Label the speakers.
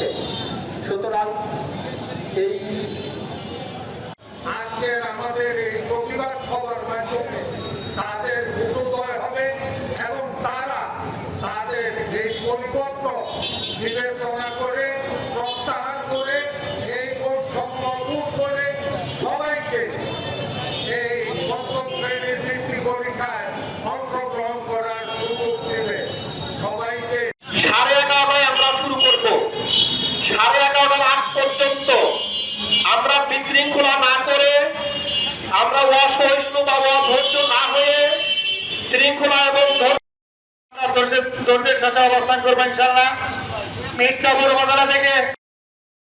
Speaker 1: হচ্ছে সুতরাং এই আজকের আমাদের এই প্রতিবাদ সভার মাধ্যমে তাদের উদয় হবে এবং তারা তাদের এই পরিপত্র বিবেচনা করে
Speaker 2: আমরা বিশৃঙ্খলা না করে, আমরা অসহিষ্ণু বা অধৈর্য না হয়ে শৃঙ্খলা এবং ধৈর্য- ধৈর্যের ধৈর্যের সাথে অবস্থান করব ইনশাল্লাহ মিথ্যা বাজারা থেকে